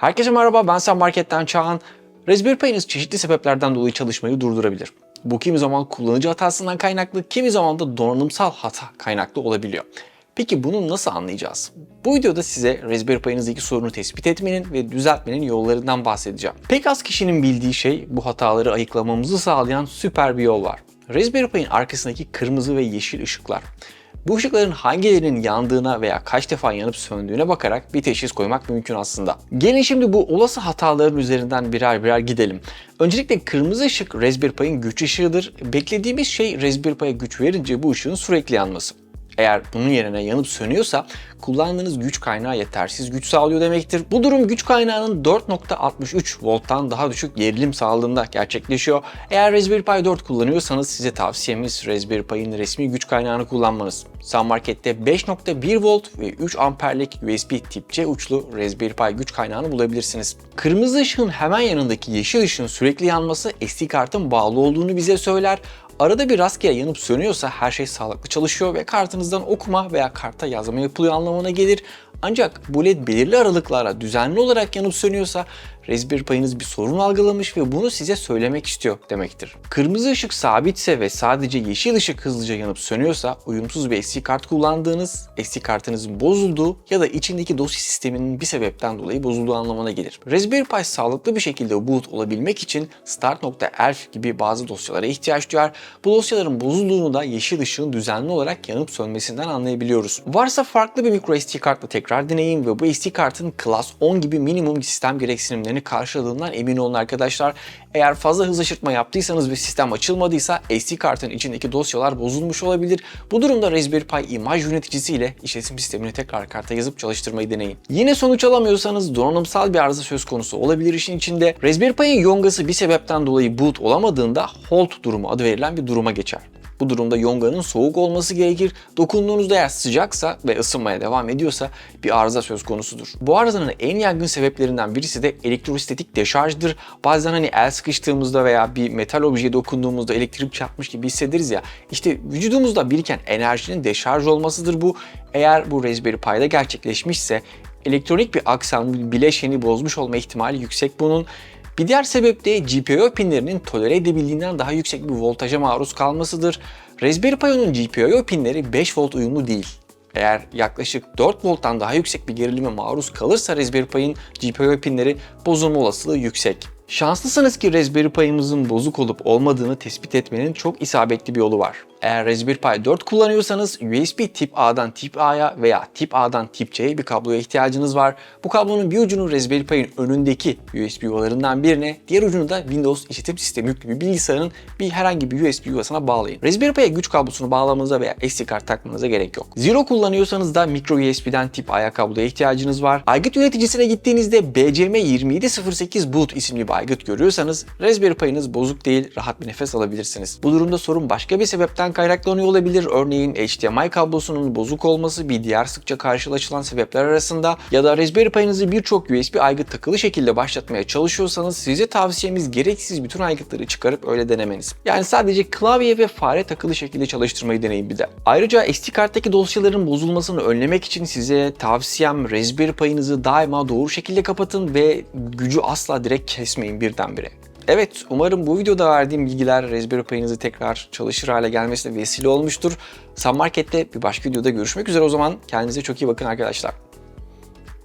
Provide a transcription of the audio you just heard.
Herkese merhaba ben Sen Market'ten Çağan. Raspberry Pi'niz çeşitli sebeplerden dolayı çalışmayı durdurabilir. Bu kimi zaman kullanıcı hatasından kaynaklı, kimi zaman da donanımsal hata kaynaklı olabiliyor. Peki bunu nasıl anlayacağız? Bu videoda size Raspberry Pi'nizdeki sorunu tespit etmenin ve düzeltmenin yollarından bahsedeceğim. Pek az kişinin bildiği şey bu hataları ayıklamamızı sağlayan süper bir yol var. Raspberry Pi'nin arkasındaki kırmızı ve yeşil ışıklar. Bu ışıkların hangilerinin yandığına veya kaç defa yanıp söndüğüne bakarak bir teşhis koymak mümkün aslında. Gelin şimdi bu olası hataların üzerinden birer birer gidelim. Öncelikle kırmızı ışık Raspberry Pi'nin güç ışığıdır. Beklediğimiz şey Raspberry Pi'ye güç verince bu ışığın sürekli yanması. Eğer bunun yerine yanıp sönüyorsa kullandığınız güç kaynağı yetersiz güç sağlıyor demektir. Bu durum güç kaynağının 4.63 volttan daha düşük gerilim sağladığında gerçekleşiyor. Eğer Raspberry Pi 4 kullanıyorsanız size tavsiyemiz Raspberry Pi'nin resmi güç kaynağını kullanmanız. Sun Market'te 5.1 volt ve 3 amperlik USB tip C uçlu Raspberry Pi güç kaynağını bulabilirsiniz. Kırmızı ışığın hemen yanındaki yeşil ışığın sürekli yanması SD kartın bağlı olduğunu bize söyler. Arada bir rastgele yanıp sönüyorsa her şey sağlıklı çalışıyor ve kartınızdan okuma veya karta yazma yapılıyor anlamına gelir. Ancak bu led belirli aralıklarla düzenli olarak yanıp sönüyorsa Raspberry Pi'niz bir sorun algılamış ve bunu size söylemek istiyor demektir. Kırmızı ışık sabitse ve sadece yeşil ışık hızlıca yanıp sönüyorsa uyumsuz bir SD kart kullandığınız, SD kartınızın bozulduğu ya da içindeki dosya sisteminin bir sebepten dolayı bozulduğu anlamına gelir. Raspberry Pi sağlıklı bir şekilde boot olabilmek için start.elf gibi bazı dosyalara ihtiyaç duyar. Bu dosyaların bozulduğunu da yeşil ışığın düzenli olarak yanıp sönmesinden anlayabiliyoruz. Varsa farklı bir micro SD kartla tekrar deneyin ve bu SD kartın Class 10 gibi minimum sistem gereksinimlerini karşıladığından emin olun arkadaşlar. Eğer fazla hız aşırtma yaptıysanız ve sistem açılmadıysa SD kartın içindeki dosyalar bozulmuş olabilir. Bu durumda Raspberry Pi imaj yöneticisi ile işletim sistemini tekrar karta yazıp çalıştırmayı deneyin. Yine sonuç alamıyorsanız donanımsal bir arıza söz konusu olabilir işin içinde. Raspberry Pi'nin yongası bir sebepten dolayı boot olamadığında hold durumu adı verilen bir duruma geçer. Bu durumda yonganın soğuk olması gerekir. Dokunduğunuzda eğer sıcaksa ve ısınmaya devam ediyorsa bir arıza söz konusudur. Bu arızanın en yaygın sebeplerinden birisi de elektrostatik deşarjdır. Bazen hani el sıkıştığımızda veya bir metal objeye dokunduğumuzda elektrik çarpmış gibi hissederiz ya. İşte vücudumuzda biriken enerjinin deşarj olmasıdır bu. Eğer bu Raspberry Pi'de gerçekleşmişse elektronik bir aksam bileşeni bozmuş olma ihtimali yüksek bunun. Bir diğer sebep de GPIO pinlerinin tolere edebildiğinden daha yüksek bir voltaja maruz kalmasıdır. Raspberry Pi'nin GPIO pinleri 5 volt uyumlu değil. Eğer yaklaşık 4 volttan daha yüksek bir gerilime maruz kalırsa Raspberry Pi'nin GPIO pinleri bozulma olasılığı yüksek. Şanslısınız ki Raspberry Pi'mizin bozuk olup olmadığını tespit etmenin çok isabetli bir yolu var. Eğer Raspberry Pi 4 kullanıyorsanız USB tip A'dan tip A'ya veya tip A'dan tip C'ye bir kabloya ihtiyacınız var. Bu kablonun bir ucunu Raspberry Pi'nin önündeki USB yuvalarından birine, diğer ucunu da Windows işletim sistemi yüklü bir bilgisayarın bir herhangi bir USB yuvasına bağlayın. Raspberry Pi'ye güç kablosunu bağlamanıza veya SD kart takmanıza gerek yok. Zero kullanıyorsanız da micro USB'den tip A'ya kabloya ihtiyacınız var. Aygıt yöneticisine gittiğinizde BCM 2708 boot isimli bir aygıt görüyorsanız Raspberry Pi'niz bozuk değil, rahat bir nefes alabilirsiniz. Bu durumda sorun başka bir sebepten kaynaklanıyor olabilir. Örneğin HDMI kablosunun bozuk olması bir diğer sıkça karşılaşılan sebepler arasında ya da Raspberry Pi'nizi birçok USB aygıt takılı şekilde başlatmaya çalışıyorsanız size tavsiyemiz gereksiz bütün aygıtları çıkarıp öyle denemeniz. Yani sadece klavye ve fare takılı şekilde çalıştırmayı deneyin bir de. Ayrıca SD karttaki dosyaların bozulmasını önlemek için size tavsiyem Raspberry Pi'nizi daima doğru şekilde kapatın ve gücü asla direkt kesmeyin birdenbire. Evet, umarım bu videoda verdiğim bilgiler Raspberry Pi'nizi tekrar çalışır hale gelmesine vesile olmuştur. Sun Market'te bir başka videoda görüşmek üzere o zaman. Kendinize çok iyi bakın arkadaşlar.